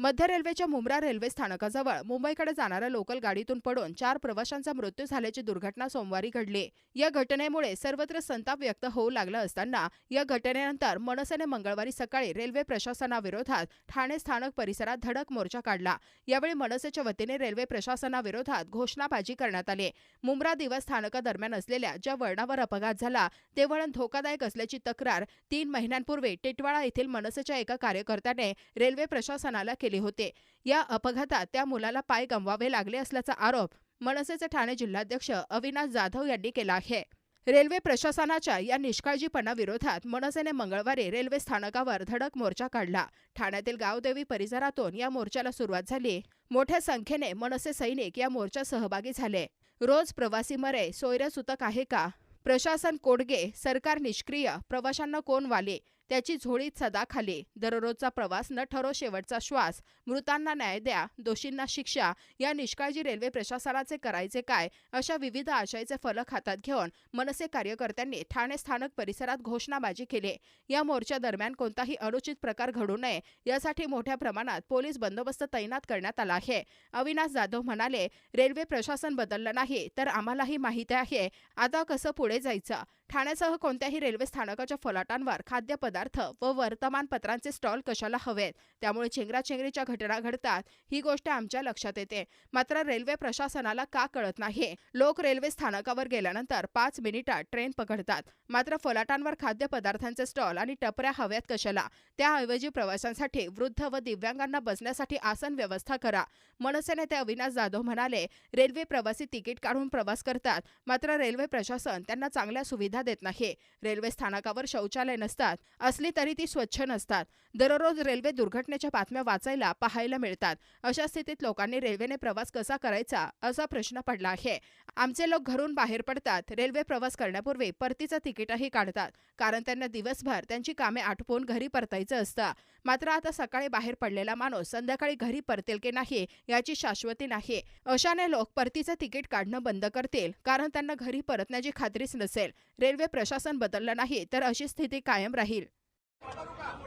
मध्य रेल्वेच्या मुंब्रा रेल्वे स्थानकाजवळ मुंबईकडे जाणाऱ्या लोकल गाडीतून पडून चार प्रवाशांचा मृत्यू झाल्याची दुर्घटना सोमवारी घडली. या घटनेमुळे सर्वत्र संताप व्यक्त होऊ लागला असताना या घटनेनंतर मनसेने मंगळवारी सकाळी रेल्वे प्रशासनाविरोधात ठाणे स्थानक परिसरात धडक मोर्चा काढला. यावेळी मनसेच्या वतीने रेल्वे प्रशासनाविरोधात घोषणाबाजी करण्यात आली. मुंब्रा दिवस स्थानकादरम्यान असलेल्या ज्या वळणावर अपघात झाला ते वळण धोकादायक असल्याची तक्रार तीन महिन्यांपूर्वी टिटवाळा येथील मनसेच्या एका कार्यकर्त्याने रेल्वे प्रशासनाला केली. होती. या अपघातात त्या मुलाला पाय गमवावे लागले असल्याचा आरोप मनसेचे ठाणे जिल्हाध्यक्ष अविनाश जाधव यांनी केला आहे. रेल्वे प्रशासनाच्या या निष्काळजीपणाविरोधात मनसेने मंगळवारी रेल्वे स्थानकावर धडक मोर्चा काढला. ठाण्यातील गावदेवी परिसरातून या मोर्चाला सुरुवात झाली. मोठ्या संख्येने मनसे सैनिक या मोर्चात सहभागी झाले. रोज प्रवासी मरे सोयऱ्या सुतक आहे का? प्रशासन कोडगे सरकार निष्क्रिय प्रवाशांना कोण वाले? त्याची झोळी सदा खाली दररोजचा प्रवास न ठरो शेवटचा श्वास. मृतांना न्याय द्या दोषींना शिक्षा. या निष्काळजी रेल्वे प्रशासनाचे करायचे काय? अशा विविध आशयाचे फलक हातात घेऊन मनसे कार्यकर्त्यांनी ठाणे स्थानक परिसरात घोषणाबाजी केली. या मोर्चा दरम्यान कोणताही अनुचित प्रकार घडू नये यासाठी मोठ्या प्रमाणात पोलीस बंदोबस्त तैनात करण्यात आला आहे. अविनाश जाधव म्हणाले रेल्वे प्रशासन बदललं नाही तर आम्हालाही माहिती आहे. आता कसं पुढे जायचं? ठाण्यासह कोणत्याही रेल्वे स्थानकाच्या फलाटांवर खाद्यपदार्थ व वर्तमानपत्रांचे स्टॉल कशाला हवेत? त्यामुळे चेंगराचेंगरीच्या घटना घडतात ही गोष्ट आमच्या लक्षात येते. मात्र रेल्वे प्रशासनाला का कळत नाही? लोक रेल्वे स्थानकावर गेल्यानंतर पाच मिनिटात ट्रेन पकडतात. मात्र फलाटांवर खाद्यपदार्थांचे स्टॉल आणि टपऱ्या हव्यात कशाला? त्याऐवजी प्रवाशांसाठी वृद्ध व दिव्यांगांना बसण्यासाठी आसन व्यवस्था करा. मनसे नेते अविनाश जाधव म्हणाले रेल्वे प्रवासी तिकीट काढून प्रवास करतात. मात्र रेल्वे प्रशासन त्यांना चांगल्या सुविधा देत नाही. रेल्वे स्थानकावर शौचालय नसतात. असली तरी ती स्वच्छ नसतात. दररोज रेल्वे दुर्घटनेच्या बातम्या वाचायला पाहायला मिळतात. अशा स्थितीत लोकांनी रेल्वेने प्रवास कसा करायचा असा प्रश्न पडला आहे. आमचे लोक घरून बाहेर पडतात. रेल्वे प्रवास करण्यापूर्वी परतीचं तिकीटही काढतात. कारण त्यांना दिवसभर त्यांची कामे आटपून घरी परतायचं असतं. मात्र आता सकाळी बाहेर पडलेला माणूस संध्याकाळी घरी परतेल की नाही याची शाश्वती नाही. अशाने लोक परतीचं तिकीट काढणं बंद करतील. कारण त्यांना घरी परतण्याची खात्रीच नसेल. रेल्वे प्रशासन बदललं नाही तर अशी स्थिती कायम राहील.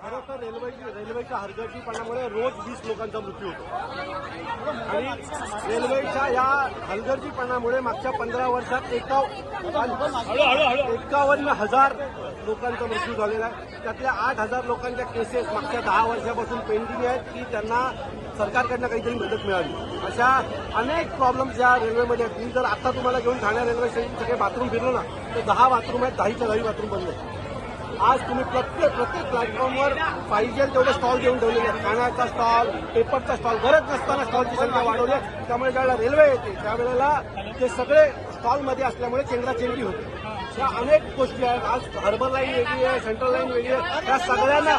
खरं तर रेल्वेची रेल्वेच्या हलगर्जीपणामुळे रोज वीस लोकांचा मृत्यू होतो. आणि रेल्वेच्या या हलगर्जीपणामुळे मागच्या पंधरा वर्षात एकाव एकावन्न हजार लोकांचा मृत्यू झालेला आहे. त्यातल्या आठ हजार लोकांच्या केसेस मागच्या दहा वर्षापासून पेंडिंग आहेत की त्यांना सरकारकडनं काहीतरी मदत मिळाली अशा अनेक प्रॉब्लेम्स या रेल्वेमध्ये आहेत. मी जर आता तुम्हाला घेऊन ठाणे रेल्वे स्टेशन सगळे बाथरूम फिरलो ना तर दहा बाथरूम आहेत दहाच्या दहाही बाथरूम बंद आहेत. आज तुम्ही प्रत्येक प्रत्येक प्लॅटफॉर्मवर पाहिजे तेवढे स्टॉल देऊन ठेवलेले आहेत. खाण्याचा स्टॉल पेपरचा स्टॉल गरज नसताना स्टॉलची संख्या वाढवली त्यामुळे ज्यावेळेला रेल्वे येते त्यावेळेला ते सगळे स्टॉलमध्ये असल्यामुळे चेंगराचेंगरी होते. या अनेक गोष्टी आहेत. आज हार्बर लाईन वेगळी आहे सेंट्रल लाईन वेगळी आहे. या सगळ्यांना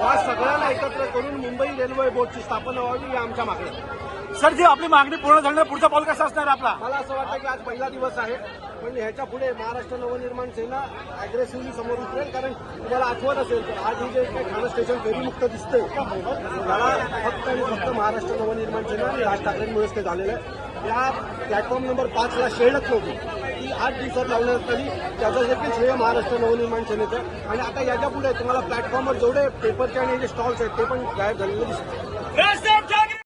या सगळ्यांना एकत्र करून मुंबई रेल्वे बोर्डची स्थापना व्हावी या आमच्या मागण्या. सर जी आपली मागणी पूर्ण झाली नाही, पुढचा पाऊल कसा असणार आपला? मला असं वाटतं की आज पहिला दिवस आहे. पण ह्याच्या पुढे महाराष्ट्र नवनिर्माण सेना अग्रेसिव्हली समोर उतरेल कारण तुम्हाला आठवत असेल तर आज हे जे ठाणे स्टेशन फेरीमुक्त दिसतंय त्याला फक्त आणि फक्त महाराष्ट्र नवनिर्माण सेना आणि राज ठाकरेंमुळेच ते झालेलं आहे. या प्लॅटफॉर्म नंबर पाचला शेडच नव्हती ती आठ दिवसात लावण्यात आली त्याचं देखील श्रेय महाराष्ट्र नवनिर्माण सेनेचं. आणि आता याच्यापुढे तुम्हाला प्लॅटफॉर्मवर जेवढे पेपरचे आणि जे स्टॉल्स आहेत ते पण गायब झालेले दिसतात.